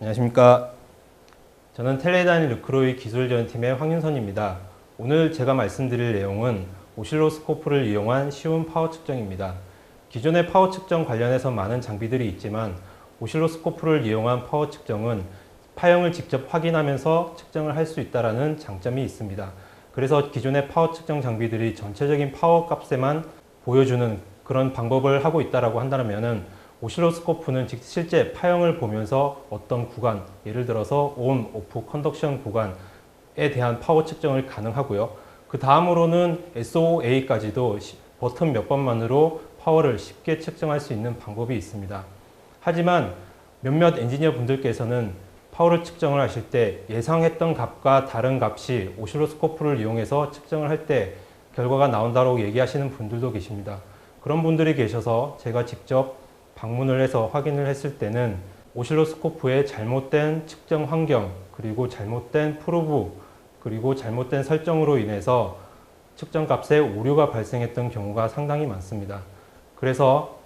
안녕하십니까. 저는 텔레다니 르크로이 기술지원팀의 황윤선입니다. 오늘 제가 말씀드릴 내용은 오실로스코프를 이용한 쉬운 파워 측정입니다. 기존의 파워 측정 관련해서 많은 장비들이 있지만 오실로스코프를 이용한 파워 측정은 파형을 직접 확인하면서 측정을 할 수 있다는 장점이 있습니다. 그래서 기존의 파워 측정 장비들이 전체적인 파워 값에만 보여주는 그런 방법을 하고 있다라고 한다면은 오실로스코프는 즉 실제 파형을 보면서 어떤 구간, 예를 들어서 온, 오프, 컨덕션 구간에 대한 파워 측정을 가능하고요. 그 다음으로는 SOA까지도 버튼 몇 번만으로 파워를 쉽게 측정할 수 있는 방법이 있습니다. 하지만 몇몇 엔지니어 분들께서는 파워를 측정을 하실 때 예상했던 값과 다른 값이 오실로스코프를 이용해서 측정을 할 때 결과가 나온다고 얘기하시는 분들도 계십니다. 그런 분들이 계셔서 제가 직접 방문을 해서 확인을 했을 때는 오실로스코프의 잘못된 측정 환경 그리고 잘못된 프로브 그리고 잘못된 설정으로 인해서 측정 값에 오류가 발생했던 경우가 상당히 많습니다. 그래서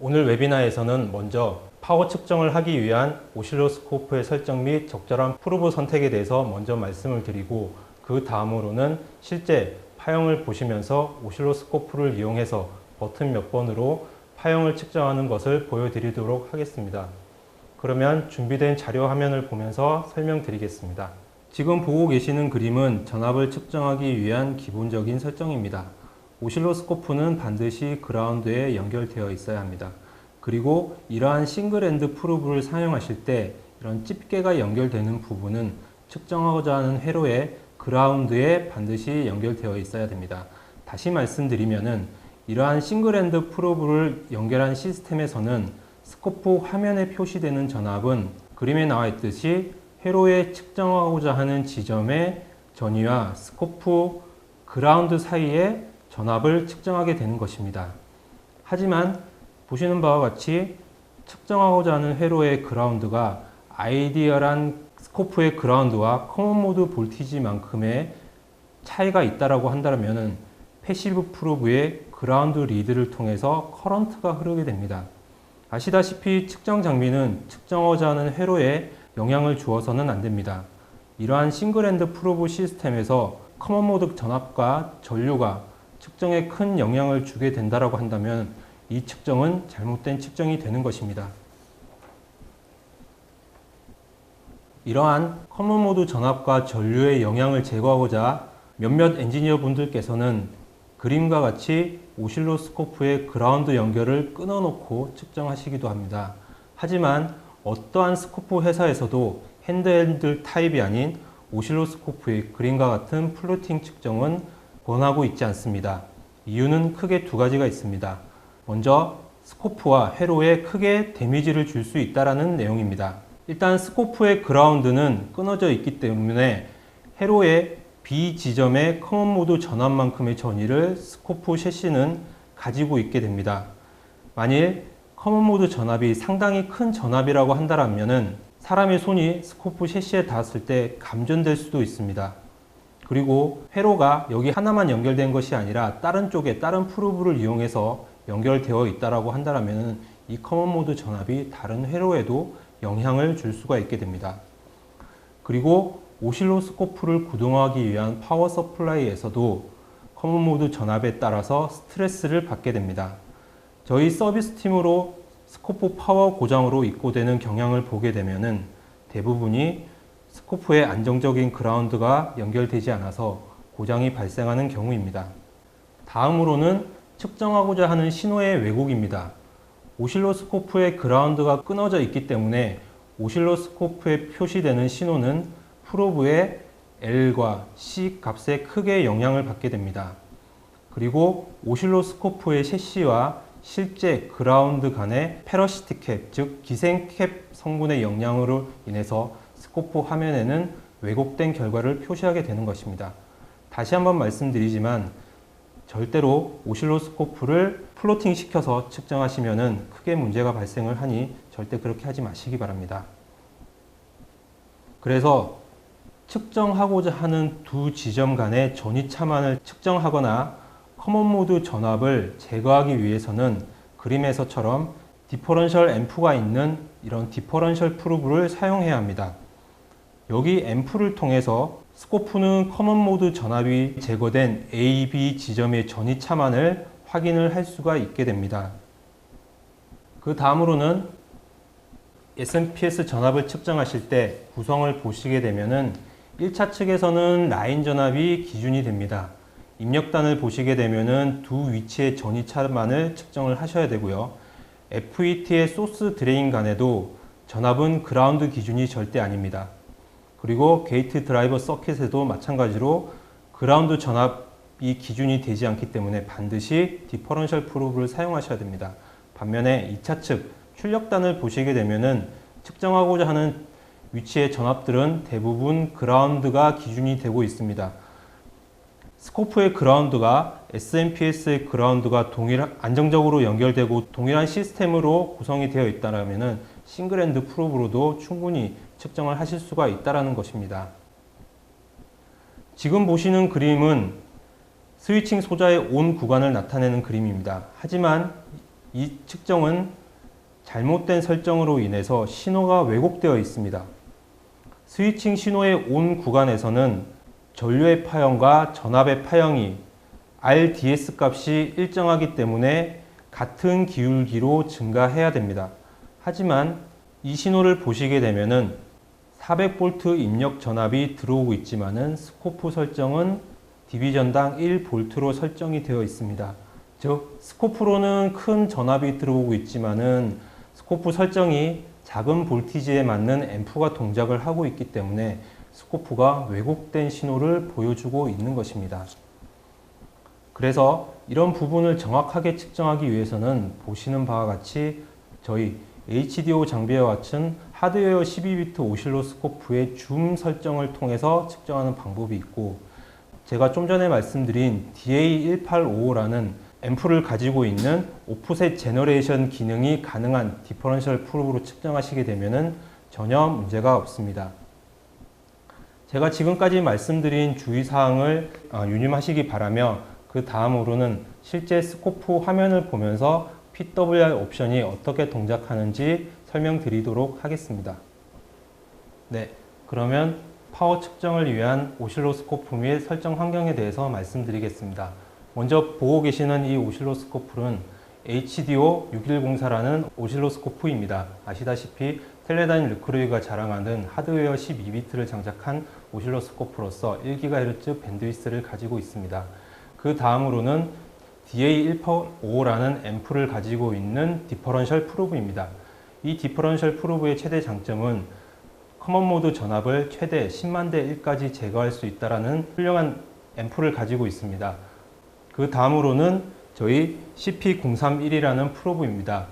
오늘 웨비나에서는 먼저 파워 측정을 하기 위한 오실로스코프의 설정 및 적절한 프로브 선택에 대해서 먼저 말씀을 드리고 그 다음으로는 실제 파형을 보시면서 오실로스코프를 이용해서 버튼 몇 번으로 파형을 측정하는 것을 보여드리도록 하겠습니다. 그러면 준비된 자료 화면을 보면서 설명드리겠습니다. 지금 보고 계시는 그림은 전압을 측정하기 위한 기본적인 설정입니다. 오실로스코프는 반드시 그라운드에 연결되어 있어야 합니다. 그리고 이러한 싱글 엔드 프로브를 사용하실 때 이런 집게가 연결되는 부분은 측정하고자 하는 회로에 그라운드에 반드시 연결되어 있어야 됩니다. 다시 말씀드리면은 이러한 싱글엔드 프로브를 연결한 시스템에서는 스코프 화면에 표시되는 전압은 그림에 나와 있듯이 회로에 측정하고자 하는 지점의 전위와 스코프 그라운드 사이에 전압을 측정하게 되는 것입니다. 하지만 보시는 바와 같이 측정하고자 하는 회로의 그라운드가 아이디얼한 스코프의 그라운드와 커먼 모드 볼티지만큼의 차이가 있다라고 한다면 패시브 프로브의 그라운드 리드를 통해서 커런트가 흐르게 됩니다. 아시다시피 측정 장비는 측정하고자 하는 회로에 영향을 주어서는 안 됩니다. 이러한 싱글핸드 프로브 시스템에서 커먼 모드 전압과 전류가 측정에 큰 영향을 주게 된다라고 한다면 이 측정은 잘못된 측정이 되는 것입니다. 이러한 커먼 모드 전압과 전류의 영향을 제거하고자 몇몇 엔지니어 분들께서는 그림과 같이 오실로스코프의 그라운드 연결을 끊어놓고 측정하시기도 합니다. 하지만 어떠한 스코프 회사에서도 핸드헬드 타입이 아닌 오실로스코프의 그림과 같은 플로팅 측정은 권하고 있지 않습니다. 이유는 크게 두 가지가 있습니다. 먼저 스코프와 회로에 크게 데미지를 줄 수 있다는 내용입니다. 일단 스코프의 그라운드는 끊어져 있기 때문에 회로의 B 지점의 커먼 모드 전압만큼의 전위를 스코프 셰시는 가지고 있게 됩니다. 만일 커먼 모드 전압이 상당히 큰 전압이라고 한다면 사람의 손이 스코프 셰시에 닿았을 때 감전될 수도 있습니다. 그리고 회로가 여기 하나만 연결된 것이 아니라 다른 쪽에 다른 프로브를 이용해서 연결되어 있다라고 한다면 이 커먼 모드 전압이 다른 회로에도 영향을 줄 수가 있게 됩니다. 그리고 오실로스코프를 구동하기 위한 파워 서플라이에서도 커먼 모드 전압에 따라서 스트레스를 받게 됩니다. 저희 서비스 팀으로 스코프 파워 고장으로 입고되는 경향을 보게 되면은 대부분이 스코프에 안정적인 그라운드가 연결되지 않아서 고장이 발생하는 경우입니다. 다음으로는 측정하고자 하는 신호의 왜곡입니다. 오실로스코프의 그라운드가 끊어져 있기 때문에 오실로스코프에 표시되는 신호는 프로브의 L과 C 값에 크게 영향을 받게 됩니다. 그리고 오실로스코프의 셰시와 실제 그라운드 간의 페러시티 캡, 즉 기생 캡 성분의 영향으로 인해서 스코프 화면에는 왜곡된 결과를 표시하게 되는 것입니다. 다시 한번 말씀드리지만 절대로 오실로스코프를 플로팅 시켜서 측정하시면 크게 문제가 발생을 하니 절대 그렇게 하지 마시기 바랍니다. 그래서 측정하고자 하는 두 지점 간의 전위 차만을 측정하거나 커먼 모드 전압을 제거하기 위해서는 그림에서처럼 디퍼런셜 앰프가 있는 이런 디퍼런셜 프로브를 사용해야 합니다. 여기 앰프를 통해서 스코프는 커먼 모드 전압이 제거된 A, B 지점의 전이차만을 확인을 할 수가 있게 됩니다. 그 다음으로는 SMPS 전압을 측정하실 때 구성을 보시게 되면은 1차 측에서는 라인 전압이 기준이 됩니다. 입력단을 보시게 되면은 두 위치의 전이차만을 측정을 하셔야 되고요. FET의 소스 드레인 간에도 전압은 그라운드 기준이 절대 아닙니다. 그리고 게이트 드라이버 서킷에도 마찬가지로 그라운드 전압이 기준이 되지 않기 때문에 반드시 디퍼런셜 프로브를 사용하셔야 됩니다. 반면에 2차 측 출력단을 보시게 되면은 측정하고자 하는 위치의 전압들은 대부분 그라운드가 기준이 되고 있습니다. 스코프의 그라운드가 SMPS의 그라운드가 동일 안정적으로 연결되고 동일한 시스템으로 구성이 되어 있다면 싱글핸드 프로브로도 충분히 측정을 하실 수가 있다는 것입니다. 지금 보시는 그림은 스위칭 소자의 온 구간을 나타내는 그림입니다. 하지만 이 측정은 잘못된 설정으로 인해서 신호가 왜곡되어 있습니다. 스위칭 신호의 온 구간에서는 전류의 파형과 전압의 파형이 RDS 값이 일정하기 때문에 같은 기울기로 증가해야 됩니다. 하지만 이 신호를 보시게 되면은 400V 입력 전압이 들어오고 있지만은 스코프 설정은 디비전당 1V로 설정이 되어 있습니다. 즉 스코프로는 큰 전압이 들어오고 있지만은 스코프 설정이 작은 볼티지에 맞는 앰프가 동작을 하고 있기 때문에 스코프가 왜곡된 신호를 보여주고 있는 것입니다. 그래서 이런 부분을 정확하게 측정하기 위해서는 보시는 바와 같이 저희 HDO 장비와 같은 하드웨어 12비트 오실로스코프의 줌 설정을 통해서 측정하는 방법이 있고 제가 좀 전에 말씀드린 DA185라는 앰프를 가지고 있는 오프셋 제너레이션 기능이 가능한 디퍼런셜 프로브로 측정하시게 되면 전혀 문제가 없습니다. 제가 지금까지 말씀드린 주의사항을 어, 유념하시기 바라며 그 다음으로는 실제 스코프 화면을 보면서 PWR 옵션이 어떻게 동작하는지 설명드리도록 하겠습니다. 네, 그러면 파워 측정을 위한 오실로스코프 및 설정 환경에 대해서 말씀드리겠습니다. 먼저 보고 계시는 이 오실로스코프는 HDO 6104라는 오실로스코프입니다. 아시다시피 텔레다인 르크루이가 자랑하는 하드웨어 12비트를 장착한 오실로스코프로서 1GHz 밴드위스를 가지고 있습니다. 그 다음으로는 DA185라는 앰프를 가지고 있는 디퍼런셜 프로브입니다. 이 디퍼런셜 프로브의 최대 장점은 커먼 모드 전압을 최대 10만 대 1까지 제거할 수 있다는 훌륭한 앰프를 가지고 있습니다. 그 다음으로는 저희 CP031이라는 프로브입니다.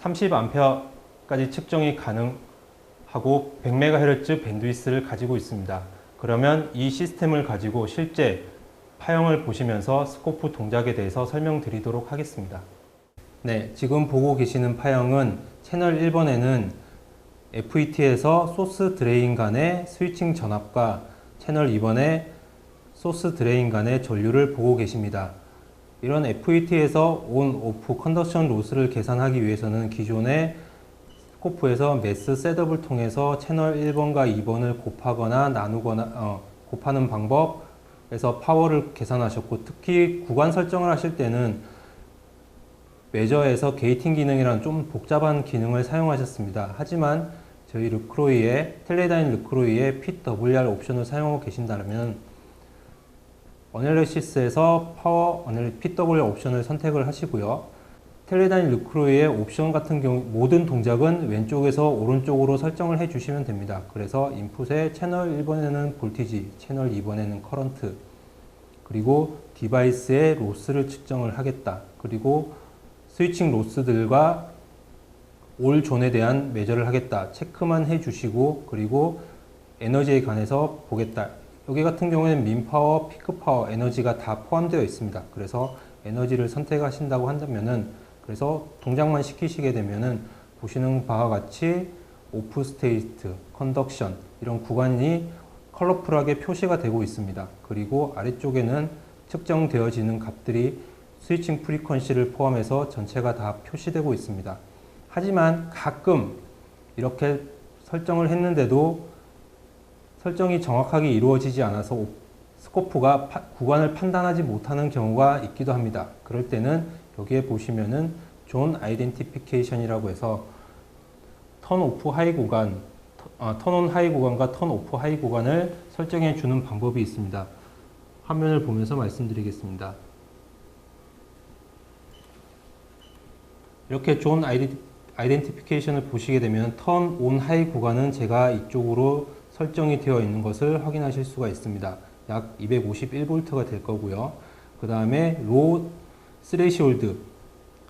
30A까지 측정이 가능하고 100MHz 밴드위스를 가지고 있습니다. 그러면 이 시스템을 가지고 실제 파형을 보시면서 스코프 동작에 대해서 설명드리도록 하겠습니다. 네, 지금 보고 계시는 파형은 채널 1번에는 FET에서 소스 드레인 간의 스위칭 전압과 채널 2번에 소스 드레인 간의 전류를 보고 계십니다. 이런 FET에서 온, 오프, 컨덕션 로스를 계산하기 위해서는 기존의 스코프에서 매스 셋업을 통해서 채널 1번과 2번을 곱하거나 나누거나 어, 곱하는 방법에서 파워를 계산하셨고 특히 구간 설정을 하실 때는 메저에서 게이팅 기능이라는 좀 복잡한 기능을 사용하셨습니다. 하지만 저희 르크로이의 텔레다인 르크로이의 PWR 옵션을 사용하고 계신다면 어널리시스에서 파워 어널 PWR 옵션을 선택을 하시고요. 텔레다인 르크로이의 옵션 같은 경우 모든 동작은 왼쪽에서 오른쪽으로 설정을 해 주시면 됩니다. 그래서 인풋에 채널 1번에는 볼티지, 채널 2번에는 커런트, 그리고 디바이스의 로스를 측정을 하겠다. 그리고 스위칭 로스들과 올 존에 대한 매저를 하겠다. 체크만 해 주시고 그리고 에너지에 관해서 보겠다. 여기 같은 경우에는 민파워, 피크파워, 에너지가 다 포함되어 있습니다. 그래서 에너지를 선택하신다고 한다면은 그래서 동작만 시키시게 되면은 보시는 바와 같이 오프 스테이트, 컨덕션 이런 구간이 컬러풀하게 표시가 되고 있습니다. 그리고 아래쪽에는 측정되어지는 값들이 스위칭 프리퀀시를 포함해서 전체가 다 표시되고 있습니다. 하지만 가끔 이렇게 설정을 했는데도 설정이 정확하게 이루어지지 않아서 오- 스코프가 파- 구간을 판단하지 못하는 경우가 있기도 합니다. 그럴 때는 여기에 보시면은 존 아이덴티피케이션이라고 해서 턴 오프 하이 구간, 턴온 하이 구간과 턴 오프 하이 구간을 설정해 주는 방법이 있습니다. 화면을 보면서 말씀드리겠습니다. 이렇게 존 아이덴, 아이덴티피케이션을 보시게 되면 턴 온 하이 구간은 제가 이쪽으로 설정이 되어 있는 것을 확인하실 수가 있습니다. 약 251V가 될 거고요. 그 다음에 로 스레시홀드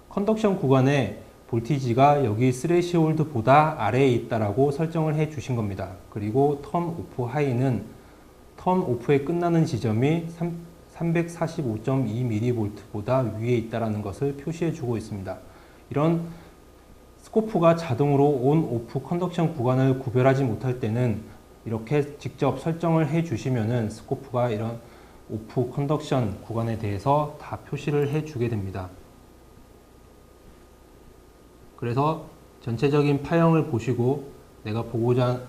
컨덕션 구간에 볼티지가 여기 스레시홀드보다 아래에 있다라고 설정을 해 주신 겁니다. 그리고 턴 오프 하이는 턴 오프에 끝나는 지점이 345.2mV보다 위에 있다라는 것을 표시해 주고 있습니다. 이런 스코프가 자동으로 온, 오프 컨덕션 구간을 구별하지 못할 때는 이렇게 직접 설정을 해 주시면은 스코프가 이런 오프 컨덕션 구간에 대해서 다 표시를 해 주게 됩니다. 그래서 전체적인 파형을 보시고 내가 보고자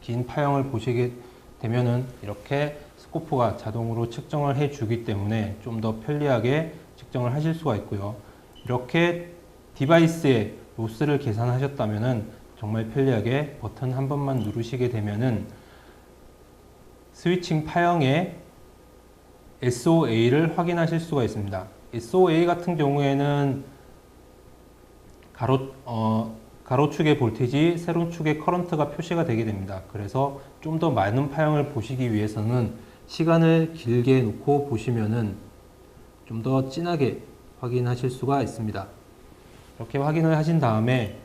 긴 파형을 보시게 되면은 이렇게 스코프가 자동으로 측정을 해 주기 때문에 좀 더 편리하게 측정을 하실 수가 있고요. 이렇게 디바이스의 로스를 계산하셨다면은 정말 편리하게 버튼 한 번만 누르시게 되면은 스위칭 파형의 SOA를 확인하실 수가 있습니다. SOA 같은 경우에는 가로 어, 가로축의 볼테이지, 세로축의 커런트가 표시가 되게 됩니다. 그래서 좀 더 많은 파형을 보시기 위해서는 시간을 길게 놓고 보시면은 좀 더 진하게 확인하실 수가 있습니다. 이렇게 확인을 하신 다음에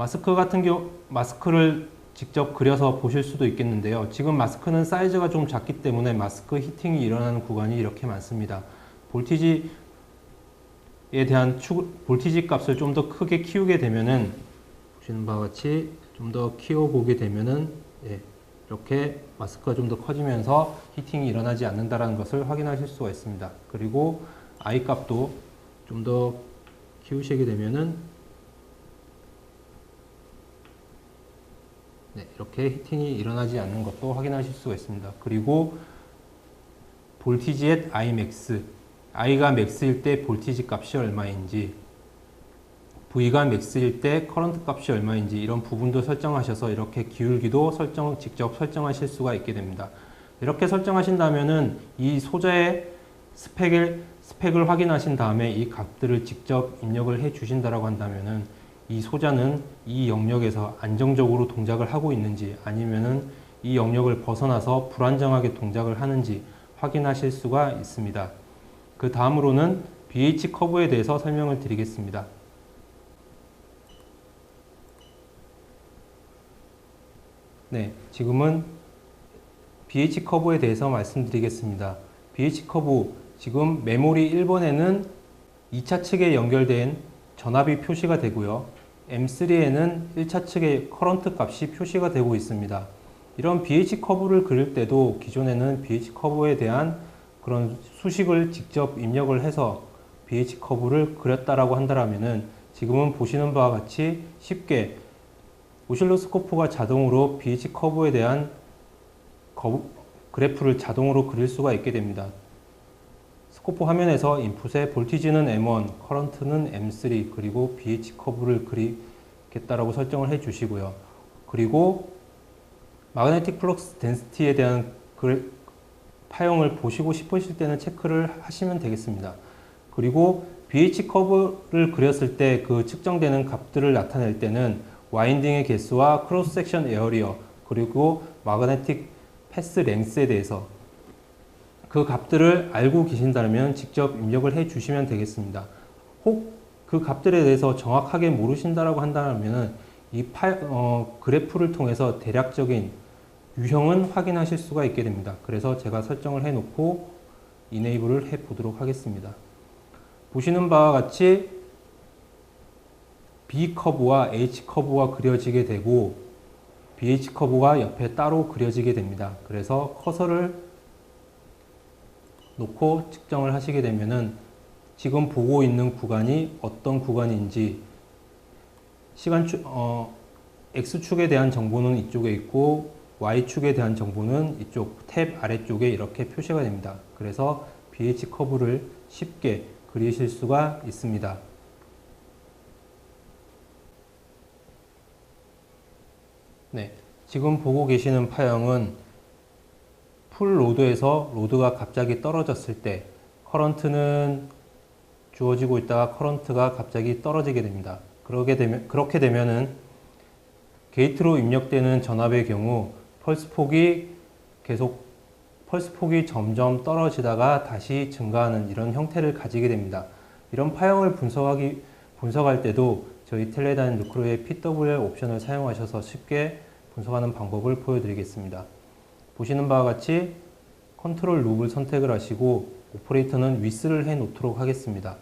마스크 같은 경우 마스크를 직접 그려서 보실 수도 있겠는데요. 지금 마스크는 사이즈가 좀 작기 때문에 마스크 히팅이 일어나는 구간이 이렇게 많습니다. 볼티지에 대한 추, 볼티지 값을 좀 더 크게 키우게 되면은 보시는 바와 같이 좀 더 키워 보게 되면은 예, 이렇게 마스크가 좀 더 커지면서 히팅이 일어나지 않는다라는 것을 확인하실 수가 있습니다. 그리고 아이 값도 좀 더 키우시게 되면은 네, 이렇게 히팅이 일어나지 않는 것도 확인하실 수가 있습니다. 그리고 볼티지 앳 I max, I가 맥스일 때 볼티지 값이 얼마인지, V가 맥스일 때 커런트 값이 얼마인지 이런 부분도 설정하셔서 이렇게 기울기도 설정 직접 설정하실 수가 있게 됩니다. 이렇게 설정하신다면은 이 소자의 스펙을 스펙을 확인하신 다음에 이 값들을 직접 입력을 해 주신다라고 한다면은 이 소자는 이 영역에서 안정적으로 동작을 하고 있는지 아니면은 이 영역을 벗어나서 불안정하게 동작을 하는지 확인하실 수가 있습니다. 그 다음으로는 BH 커브에 대해서 설명을 드리겠습니다. 네, 지금은 BH 커브에 대해서 말씀드리겠습니다. BH 커브 지금 메모리 1번에는 2차 측에 연결된 전압이 표시가 되고요. M3에는 1차 측의 커런트 값이 표시가 되고 있습니다. 이런 BH 커브를 그릴 때도 기존에는 BH 커브에 대한 그런 수식을 직접 입력을 해서 BH 커브를 그렸다라고 한다면은 지금은 보시는 바와 같이 쉽게 오실로스코프가 자동으로 BH 커브에 대한 거- 그래프를 자동으로 그릴 수가 있게 됩니다. 스코프 화면에서 인풋에 볼티지는 M1, 커런트는 M3, 그리고 BH 커브를 그리겠다라고 설정을 해 주시고요. 그리고 마그네틱 플럭스 덴시티에 대한 그 파형을 보시고 싶으실 때는 체크를 하시면 되겠습니다. 그리고 BH 커브를 그렸을 때 그 측정되는 값들을 나타낼 때는 와인딩의 개수와 크로스 섹션 에어리어 그리고 마그네틱 패스 랭스에 대해서 그 값들을 알고 계신다면 직접 입력을 해 주시면 되겠습니다. 혹 그 값들에 대해서 정확하게 모르신다라고 한다면 이 파, 어, 그래프를 통해서 대략적인 유형은 확인하실 수가 있게 됩니다. 그래서 제가 설정을 해 놓고 이네이블을 해 보도록 하겠습니다. 보시는 바와 같이 B 커브와 H 커브가 그려지게 되고 BH 커브가 옆에 따로 그려지게 됩니다. 그래서 커서를 놓고 측정을 하시게 되면은 지금 보고 있는 구간이 어떤 구간인지 시간축 어, x축에 대한 정보는 이쪽에 있고 y축에 대한 정보는 이쪽 탭 아래쪽에 이렇게 표시가 됩니다. 그래서 BH 커브를 쉽게 그리실 수가 있습니다. 네, 지금 보고 계시는 파형은 풀 로드에서 로드가 갑자기 떨어졌을 때 커런트는 주어지고 있다가 커런트가 갑자기 떨어지게 됩니다. 그러게 되면 그렇게 되면은 게이트로 입력되는 전압의 경우 펄스 폭이 계속 펄스 폭이 점점 떨어지다가 다시 증가하는 이런 형태를 가지게 됩니다. 이런 파형을 분석하기 분석할 때도 저희 텔레다인 루크로의 PWL 옵션을 사용하셔서 쉽게 분석하는 방법을 보여드리겠습니다. 보시는 바와 같이 컨트롤 룹을 선택을 하시고 오퍼레이터는 위스를 해 놓도록 하겠습니다.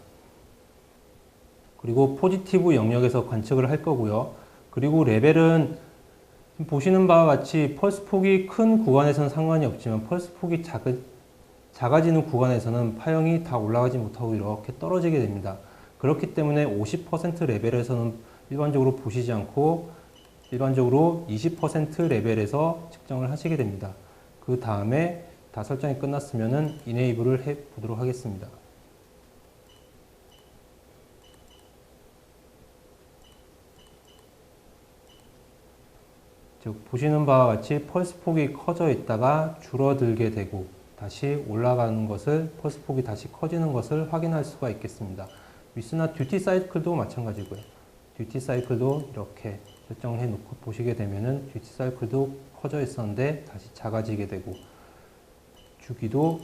그리고 포지티브 영역에서 관측을 할 거고요. 그리고 레벨은 보시는 바와 같이 펄스 폭이 큰 구간에서는 상관이 없지만 펄스 폭이 작은, 작아지는 구간에서는 파형이 다 올라가지 못하고 이렇게 떨어지게 됩니다. 그렇기 때문에 50% 레벨에서는 일반적으로 보시지 않고 일반적으로 20% 레벨에서 측정을 하시게 됩니다. 그 다음에 다 설정이 끝났으면 이네이블을 해 보도록 하겠습니다. 즉 보시는 바와 같이 펄스 폭이 커져 있다가 줄어들게 되고 다시 올라가는 것을 펄스 폭이 다시 커지는 것을 확인할 수가 있겠습니다. 위스나 듀티 사이클도 마찬가지고요. 듀티 사이클도 이렇게 설정을 해 놓고 보시게 되면은 듀티 사이클도 커져 있었는데 다시 작아지게 되고 주기도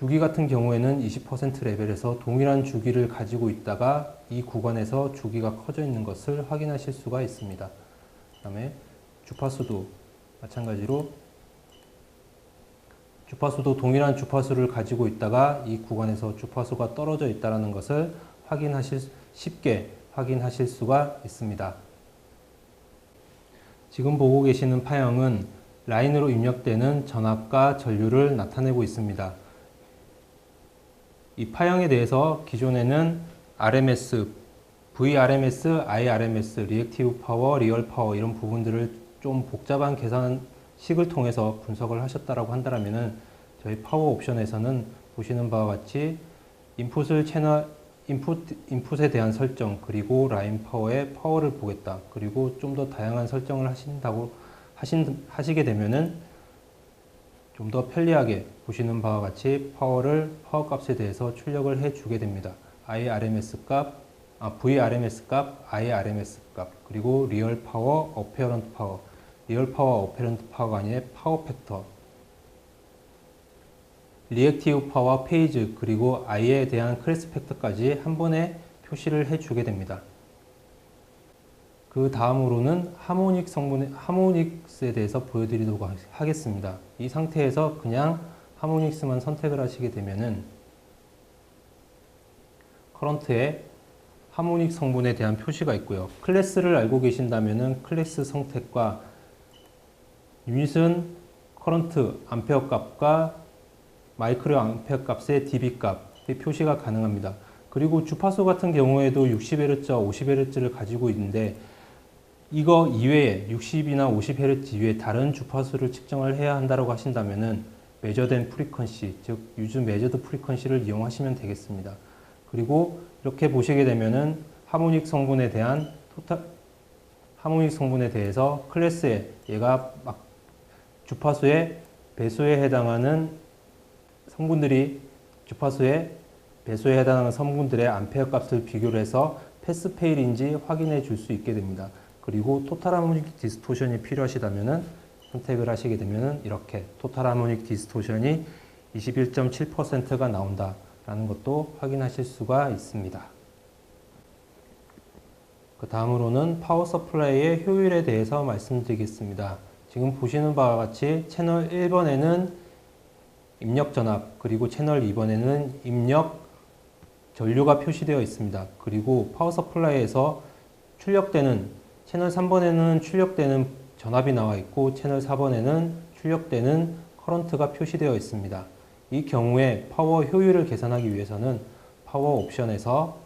주기 같은 경우에는 20% 레벨에서 동일한 주기를 가지고 있다가 이 구간에서 주기가 커져 있는 것을 확인하실 수가 있습니다. 그 다음에 주파수도 마찬가지로 주파수도 동일한 주파수를 가지고 있다가 이 구간에서 주파수가 떨어져 있다는 것을 확인하실 쉽게 확인하실 수가 있습니다. 지금 보고 계시는 파형은 라인으로 입력되는 전압과 전류를 나타내고 있습니다. 이 파형에 대해서 기존에는 RMS, VRMS, IRMS, 리액티브 파워, 리얼 파워 이런 부분들을 좀 복잡한 계산식을 통해서 분석을 하셨다라고 한다면은 저희 파워 옵션에서는 보시는 바와 같이 인풋을 채널 인풋 인풋 에 대한 설정 그리고 라인 파워의 파워를 보겠다. 그리고 좀 더 다양한 설정을 하신다고 하신 하시게 되면은 좀 더 편리하게 보시는 바와 같이 파워를 파워 값에 대해서 출력을 해 주게 됩니다. IRMS 값, 아, VRMS 값, IRMS 값, 그리고 리얼 파워, 어페런트 파워, 리얼 파워, 어페런트 파워가 아닌 파워 팩터, 리액티브 파워 페이지, 그리고 I에 대한 크레스 팩터까지 한 번에 표시를 해 주게 됩니다. 그 다음으로는 하모닉 성분의 하모닉스에 대해서 보여드리도록 하겠습니다. 이 상태에서 그냥 하모닉스만 선택을 하시게 되면은 커런트에 하모닉 성분에 대한 표시가 있고요. 클래스를 알고 계신다면은 클래스 선택과 유닛은 커런트 암페어 값과 마이크로 암페어 값의 dB 값의 표시가 가능합니다. 그리고 주파수 같은 경우에도 60Hz, 50Hz를 가지고 있는데 이거 이외에 60이나 50Hz 이외에 다른 주파수를 측정을 해야 한다고 하신다면은 매저된 프리퀀시, 즉 유즈 매저드 프리퀀시를 이용하시면 되겠습니다. 그리고 이렇게 보시게 되면은 하모닉 성분에 대한 토탈 하모닉 성분에 대해서 클래스에 얘가 막 주파수의 배수에 해당하는 성분들이 주파수의 배수에 해당하는 성분들의 암페어 값을 비교를 해서 패스페일인지 확인해 줄 수 있게 됩니다. 그리고 토탈 하모닉 디스토션이 필요하시다면은 선택을 하시게 되면은 이렇게 토탈 하모닉 디스토션이 21.7%가 나온다라는 것도 확인하실 수가 있습니다. 그 다음으로는 파워 서플라이의 효율에 대해서 말씀드리겠습니다. 지금 보시는 바와 같이 채널 1번에는 입력 전압 그리고 채널 2번에는 입력 전류가 표시되어 있습니다. 그리고 파워 서플라이에서 출력되는 채널 3번에는 출력되는 전압이 나와 있고 채널 4번에는 출력되는 커런트가 표시되어 있습니다. 이 경우에 파워 효율을 계산하기 위해서는 파워 옵션에서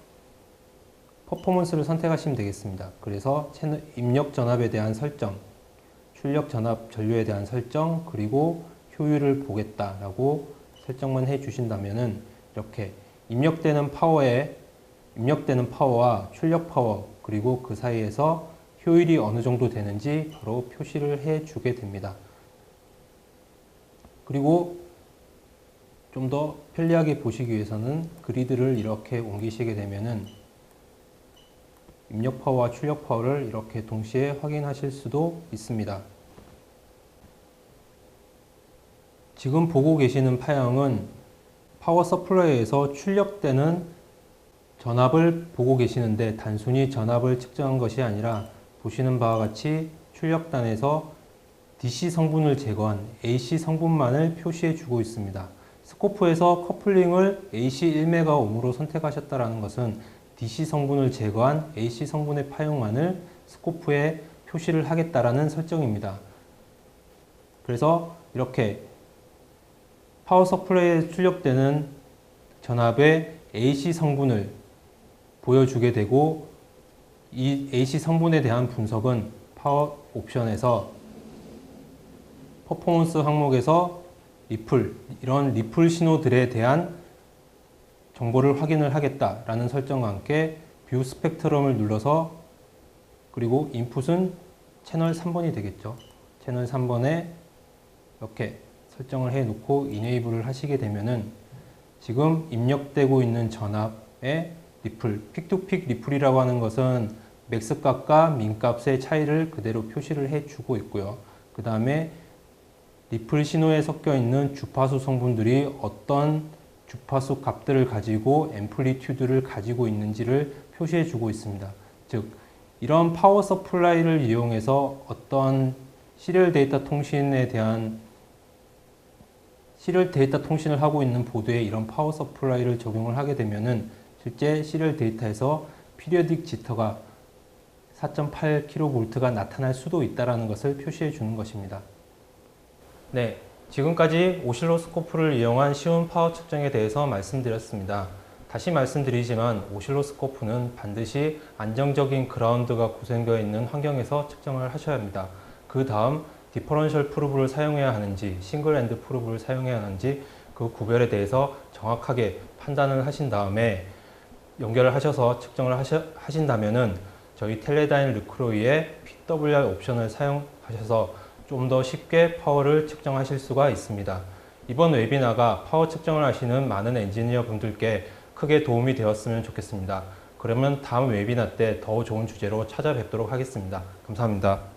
퍼포먼스를 선택하시면 되겠습니다. 그래서 채널 입력 전압에 대한 설정, 출력 전압 전류에 대한 설정, 그리고 효율을 보겠다라고 설정만 해 주신다면은 이렇게 입력되는 파워에 입력되는 파워와 출력 파워 그리고 그 사이에서 효율이 어느 정도 되는지 바로 표시를 해 주게 됩니다. 그리고 좀 더 편리하게 보시기 위해서는 그리드를 이렇게 옮기시게 되면은 입력 파워와 출력 파워를 이렇게 동시에 확인하실 수도 있습니다. 지금 보고 계시는 파형은 파워 서플라이에서 출력되는 전압을 보고 계시는데 단순히 전압을 측정한 것이 아니라 보시는 바와 같이 출력단에서 DC 성분을 제거한 AC 성분만을 표시해 주고 있습니다. 스코프에서 커플링을 AC 1메가옴으로 선택하셨다는 것은 DC 성분을 제거한 AC 성분의 파형만을 스코프에 표시를 하겠다라는 설정입니다. 그래서 이렇게 파워 서플라이에 출력되는 전압의 AC 성분을 보여주게 되고 이 AC 성분에 대한 분석은 파워 옵션에서 퍼포먼스 항목에서 리플 이런 리플 신호들에 대한 정보를 확인을 하겠다라는 설정과 함께 뷰 스펙트럼을 눌러서 그리고 인풋은 채널 3번이 되겠죠. 채널 3번에 이렇게 설정을 해 놓고 이네이블을 하시게 되면은 지금 입력되고 있는 전압의 리플, 픽투픽 리플이라고 하는 것은 맥스 값과 민 값의 차이를 그대로 표시를 해 주고 있고요. 그 다음에 리플 신호에 섞여 있는 주파수 성분들이 어떤 주파수 값들을 가지고 앰플리튜드를 가지고 있는지를 표시해 주고 있습니다. 즉, 이런 파워 서플라이를 이용해서 어떤 시리얼 데이터 통신에 대한 시리얼 데이터 통신을 하고 있는 보드에 이런 파워 서플라이를 적용을 하게 되면은 실제 시리얼 데이터에서 피리어딕 지터가 4.8kV가 나타날 수도 있다는 것을 표시해 주는 것입니다. 네, 지금까지 오실로스코프를 이용한 쉬운 파워 측정에 대해서 말씀드렸습니다. 다시 말씀드리지만 오실로스코프는 반드시 안정적인 그라운드가 고정되어 있는 환경에서 측정을 하셔야 합니다. 그 다음 디퍼런셜 프루브를 사용해야 하는지 싱글 엔드 프루브를 사용해야 하는지 그 구별에 대해서 정확하게 판단을 하신 다음에 연결을 하셔서 측정을 하셔, 하신다면은 저희 텔레다인 르크로이의 PWR 옵션을 사용하셔서 좀 더 쉽게 파워를 측정하실 수가 있습니다. 이번 웨비나가 파워 측정을 하시는 많은 엔지니어 분들께 크게 도움이 되었으면 좋겠습니다. 그러면 다음 웨비나 때 더 좋은 주제로 찾아뵙도록 하겠습니다. 감사합니다.